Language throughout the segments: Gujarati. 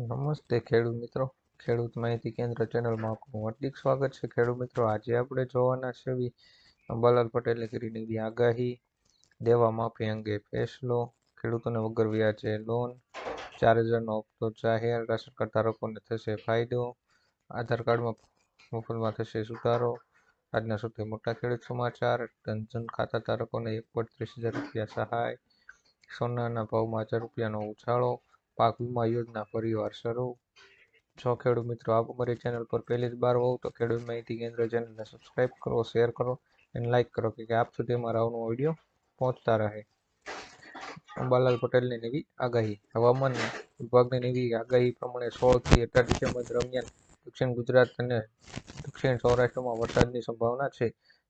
નમસ્તે ખેડૂત મિત્રો. ખેડૂત માહિતી કેન્દ્ર ચેનલમાં આપનું હાર્દિક સ્વાગત છે. ખેડૂત મિત્રો, આજે આપણે જોવાના છે અંબાલાલ પટેલે કરીને એવી આગાહી દેવા માફી અંગે ફેસલો ખેડૂતોને વગર વ્યાજે લોન, ચાર હજારનો હપ્તો જાહેર રાશન કાર્ડ ધારકોને થશે ફાયદો, આધાર કાર્ડમાં મફતમાં થશે સુધારો, આજના સૌથી મોટા ખેડૂત સમાચાર જનધન ખાતા ધારકોને એક પોઈન્ટ ત્રીસ હજાર રૂપિયા સહાય, સોનાના ભાવમાં હજાર રૂપિયાનો ઉછાળો પાક વીમા યોજના ફરીવાર શરૂ. જો ખેડૂત મિત્રો આપ અમારી ચેનલ પર પહેલી જ બાર હોવ તો ખેડૂત માહિતી કેન્દ્ર ચેનલને સબસ્ક્રાઇબ કરો શેર કરો અને લાઇક કરો કે આપ સુધી અમારા આવનો વીડિયો પહોંચતા રહે. અંબાલાલ પટેલની નવી આગાહી. હવામાન વિભાગની નવી આગાહી પ્રમાણે સોળથી અઢાર ડિસેમ્બર દરમિયાન દક્ષિણ ગુજરાત અને દક્ષિણ સૌરાષ્ટ્રમાં વરસાદની સંભાવના છે.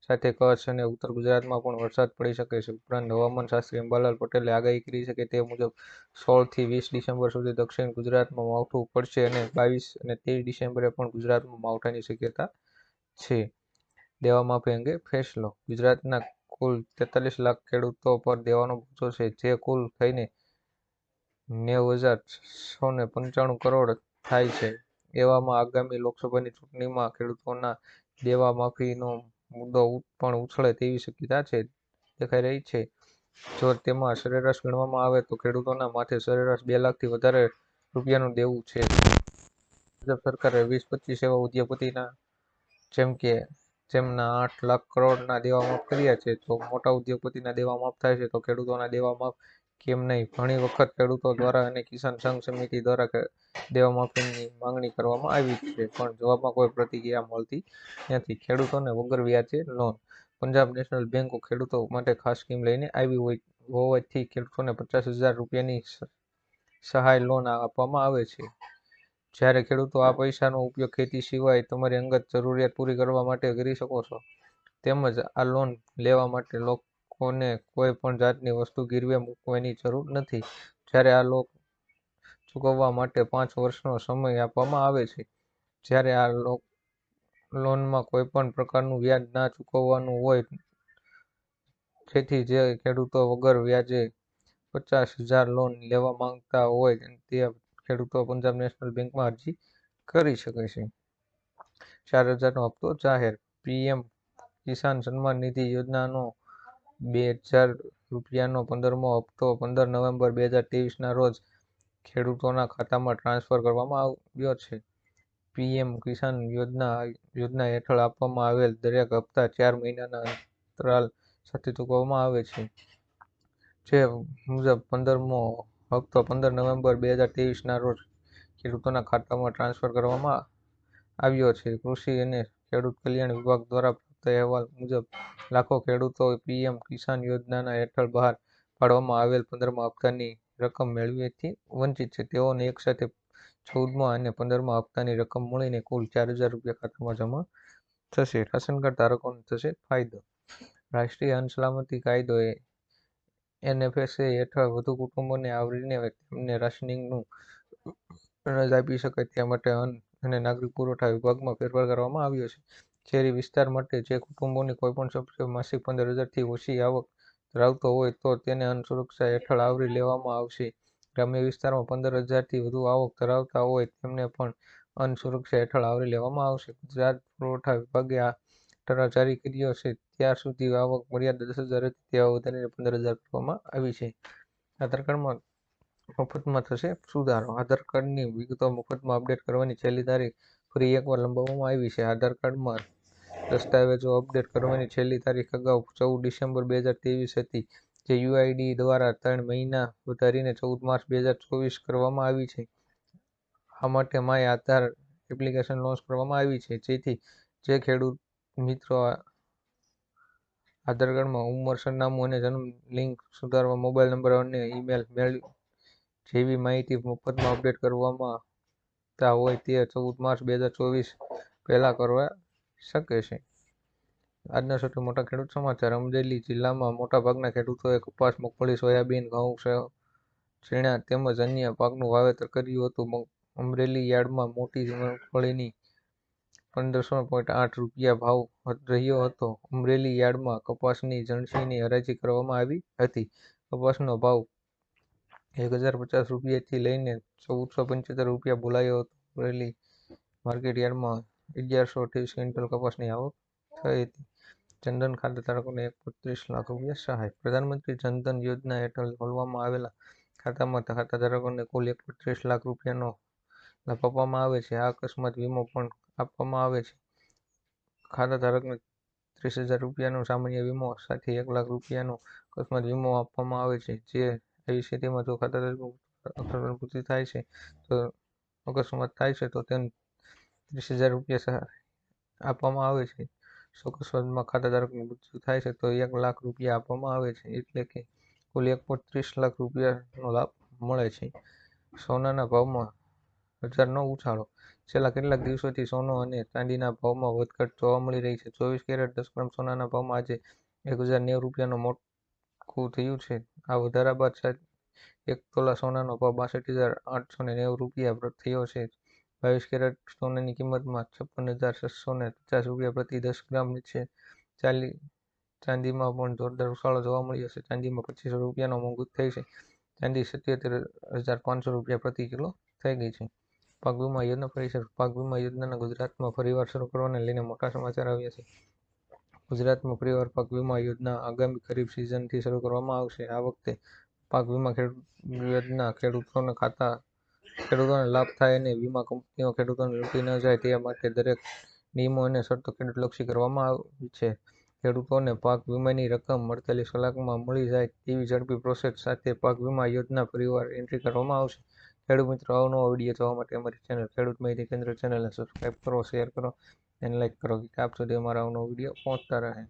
સાથે કચ્છ અને ઉત્તર ગુજરાતમાં પણ વરસાદ પડી શકે છે. ઉપરાંત હવામાન શાસ્ત્રી અંબાલાલ પટેલે આગાહી કરી છે કે તે મુજબ સોળથી વીસ ડિસેમ્બર સુધી દક્ષિણ ગુજરાતમાં માવઠું પડશે અને બાવીસ અને ત્રેવીસ ડિસેમ્બરે પણ ગુજરાતમાં માવઠાની શક્યતા છે. દેવા માફી અંગે ફેસલો ગુજરાતના કુલ તેતાલીસ લાખ ખેડૂતો પર દેવાનો બોજો છે. જે કુલ થઈને નેવું હજાર છસો ને પંચાણું કરોડ થાય છે. એવામાં આગામી લોકસભાની ચૂંટણીમાં ખેડૂતોના દેવા માફીનો મુદ્દો પણ ઉછળે તેવી શક્યતા છે, દેખાઈ રહી છે. જો તેમાં સરેરાશ ગણવામાં આવે તો ખેડૂતોના માથે સરેરાશ બે લાખથી વધારે રૂપિયાનું દેવું છે. ભાજપ સરકારે વીસ પચીસ એવા ઉદ્યોગપતિના, જેમ કે, જેમના આઠ લાખ કરોડના દેવા માફ કર્યા છે. તો મોટા ઉદ્યોગપતિના દેવા માફ થાય છે, તો ખેડૂતોના દેવા માફ કેમ નહીં? ઘણી વખત ખેડૂતો દ્વારા અને કિસાન સંઘ સમિતિ દ્વારા દેવા માફીની માંગણી કરવામાં આવી છે, પણ જવાબમાં કોઈ પ્રતિક્રિયા મળતી નથી. ખેડૂતોને વગર વ્યાજે લોન. પંજાબ નેશનલ બેંકો ખેડૂતો માટે ખાસ સ્કીમ લઈને આવી હોય, હોવાથી ખેડૂતોને પચાસ હજાર રૂપિયાની સહાય લોન આપવામાં આવે છે. જ્યારે ખેડૂતો આ પૈસાનો ઉપયોગ ખેતી સિવાય તમારી અંગત જરૂરિયાત પૂરી કરવા માટે કરી શકો છો, તેમજ આ લોન લેવા માટે લોકોને કોઈ પણ જાતની વસ્તુ ગીરવે મૂકવાની જરૂર નથી. જ્યારે આ લોન ચૂકવવા માટે પાંચ વર્ષનો સમય આપવામાં આવે છે, જ્યારે આ લોક લોનમાં કોઈ પણ પ્રકારનું વ્યાજ ના ચૂકવવાનું હોય, જેથી જે ખેડૂતો વગર વ્યાજે પચાસ હજાર લોન લેવા માંગતા હોય, તે ખેડૂતો પંજાબ નેશનલ બેંકમાં અરજી કરી શકે છે. ચાર હજારનો હપ્તો જાહેર પીએમ કિસાન સન્માન નિધિ યોજનાનો બે હજાર રૂપિયાનો પંદરમો હપ્તો પંદર નવેમ્બર બે હજાર ત્રેવીસના રોજ ખેડૂતોના ખાતામાં ટ્રાન્સફર કરવામાં આવ્યો છે. પીએમ કિસાન યોજના યોજના હેઠળ આપવામાં આવેલ દરેક હપ્તા ચાર મહિનાના અંતરાલ સાથે ચૂકવવામાં આવે છે. જે મુજબ પંદરમો હપ્તો પંદર નવેમ્બર બે હજાર ત્રેવીસના રોજ ખેડૂતોના ખાતામાં ટ્રાન્સફર કરવામાં આવ્યો છે. કૃષિ અને ખેડૂત કલ્યાણ વિભાગ દ્વારા અહેવાલ મુજબ, લાખો ખેડૂતો પીએમ કિસાન યોજનાના હેઠળ બહાર પાડવામાં આવેલ પંદરમા હપ્તાની રકમ મેળવીથી વંચિત છે. તેઓને એકસાથે ચૌદમા અને પંદરમા હપ્તાની રકમ મળીને કુલ ચાર હજાર રૂપિયા ખાતામાં જમા થશે. રાશન કાર્ડ ધારકોને થશે ફાયદો. રાષ્ટ્રીય અન્ન સલામતી કાયદો એનએફએસએ હેઠળ વધુ કુટુંબોને આવરીને તેમને રાશનિંગનું અનાજ આપી શકાય. તે માટે અન્ન અને નાગરિક પુરવઠા વિભાગમાં ફેરફાર કરવામાં આવ્યો છે. શહેરી વિસ્તાર માટે જે કુટુંબોની કોઈપણ સભ્ય માસિક પંદર હજારથી ઓછી આવક ધરાવતો હોય તો તેને અન્ન સુરક્ષા હેઠળ આવરી લેવામાં આવશે. ગ્રામ્ય વિસ્તારમાં પંદર હજારથી વધુ આવક ધરાવતા હોય તેમને પણ અન્ન સુરક્ષા હેઠળ આવરી લેવામાં આવશે. ગુજરાત પુરવઠા વિભાગે આ ઠરાવ જારી કર્યો છે, ત્યાર સુધી આવક મર્યાદા દસ હજાર હતી તેવા વધારીને પંદર હજાર કરવામાં આવી છે. આધાર કાર્ડમાં મફતમાં થશે સુધારો. આધાર કાર્ડની વિગતો મફતમાં અપડેટ કરવાની છેલ્લી તારીખ ફરી એકવાર લંબાવવામાં આવી છે. આધાર કાર્ડમાં દસ્તાવેજો અપડેટ કરવાની છેલ્લી તારીખ અગાઉ ચૌદ ડિસેમ્બર બે હજાર ત્રેવીસ હતી, જે યુઆઈડી દ્વારા ત્રણ મહિના વધારીને ચૌદ માર્ચ બે હજાર ચોવીસ કરવામાં આવી છે. આ માટે માય આધાર એપ્લિકેશન લોન્ચ કરવામાં આવી છે. જેથી જે ખેડૂત મિત્રો આધાર કાર્ડમાં ઉંમર, સરનામું અને જન્મ લિંક સુધારવા, મોબાઈલ નંબર અને ઈમેલ મેળ જેવી માહિતી મફતમાં અપડેટ કરવામાં હોય તે ચૌદ માર્ચ બે હજાર ચોવીસ પહેલાં કરવા શકે છે. આજના સૌથી મોટા ખેડૂત સમાચાર, અમરેલી જિલ્લામાં મોટાભાગના ખેડૂતોએ કપાસ, મગફળી, સોયાબીન, ઘઉં ચણા તેમજ અન્ય પાકનું વાવેતર કર્યું હતું. અમરેલી યાર્ડમાં મોટી મગફળીની પંદરસો પોઈન્ટ આઠ રૂપિયા ભાવ રહ્યો હતો. અમરેલી યાર્ડમાં કપાસની જણસીની હરાજી કરવામાં આવી હતી. કપાસનો ભાવ એક હજાર પચાસ રૂપિયાથી લઈને ચૌદસો પંચોતેર રૂપિયા બોલાયો હતો. રેલી માર્કેટ યાર્ડમાં અગિયારસો અઠ્યાવીસ ક્વિન્ટલ કપાસની આવક થઈ હતી. જનધન ખાતાધારકોને એક પોઈન્ટ ત્રીસ લાખ રૂપિયા સહાય. પ્રધાનમંત્રી જનધન યોજના હેઠળ ખોલવામાં આવેલા ખાતામાં ખાતા ધારકોને કુલ એક ત્રીસ લાખ રૂપિયાનો લાભ આપવામાં આવે છે. આ અકસ્માત વીમો પણ આપવામાં આવે છે. ખાતા ધારકને ત્રીસ હજાર રૂપિયાનો સામાન્ય વીમો સાથે એક લાખ રૂપિયાનો અકસ્માત વીમો આપવામાં આવે છે, જે એવી તેમાં જો ખાતાધારકનું પૂર્તિ થાય છે, તો અકસ્માત થાય છે, તો તેને ત્રીસ હજાર રૂપિયા સહાય આપવામાં આવે છે. જો અકસ્માતમાં ખાતાધારકનું મૃત્યુ થાય છે, તો એક લાખ રૂપિયા આપવામાં આવે છે, એટલે કે કુલ એક પોઈન્ટ ત્રીસ લાખ રૂપિયાનો લાભ મળે છે. સોનાના ભાવમાં હજારનો ઉછાળો. છેલ્લા કેટલાક દિવસોથી સોનો અને ચાંદીના ભાવમાં વધઘટ જોવા મળી રહી છે. ચોવીસ કેરેટ દસ ગ્રામ સોનાના ભાવમાં આજે એક હજાર નેવું રૂપિયાનો મોટું થયું છે. આ વધારા બાદ એક તોલા સોનાનો ભાવ બાસઠ હજાર આઠસો ને નેવું રૂપિયા થયો છે. બાવીસ કેરેટ સોનાની કિંમતમાં છપ્પન હજાર છસો ને પચાસ રૂપિયા પ્રતિ દસ ગ્રામ છે ચાલી, ચાંદીમાં પણ જોરદાર ઉછાળો જોવા મળ્યો છે. ચાંદીમાં પચીસો રૂપિયાનો મોંઘું થઈ છે. ચાંદી સત્યોતેર હજાર પાંચસો રૂપિયા પ્રતિ કિલો થઈ ગઈ છે. પાક વીમા યોજના પરિસર પાક વીમા યોજનાના ગુજરાતમાં ફરીવાર શરૂ કરવાને લઈને મોટા સમાચાર આવ્યા છે. ગુજરાતમાં ફરીવાર પાક વીમા યોજના આગામી ખરીફ સિઝનથી શરૂ કરવામાં આવશે. આ વખતે પાક વીમા યોજના ખેડૂતોના ખાતા, ખેડૂતોને લાભ થાય અને વીમા કંપનીઓ ખેડૂતોને લૂંટી ન જાય તે માટે દરેક નિયમો અને શરતો ખેડૂતલક્ષી કરવામાં આવી છે. ખેડૂતોને પાક વીમાની રકમ અડતાલીસ કલાકમાં મળી જાય તેવી ઝડપી પ્રોસેસ સાથે પાક વીમા યોજના ફરીવાર એન્ટ્રી કરવામાં આવશે. ખેડૂત મિત્રો અવનવો વીડિયો જોવા માટે અમારી ચેનલ ખેડૂત માહિતી કેન્દ્ર ચેનલને સબસ્ક્રાઈબ કરો શેર કરો. અને લાઈક કરો કે આપ સુધી અમારા અવનવો વીડિયો પહોંચતા રહે.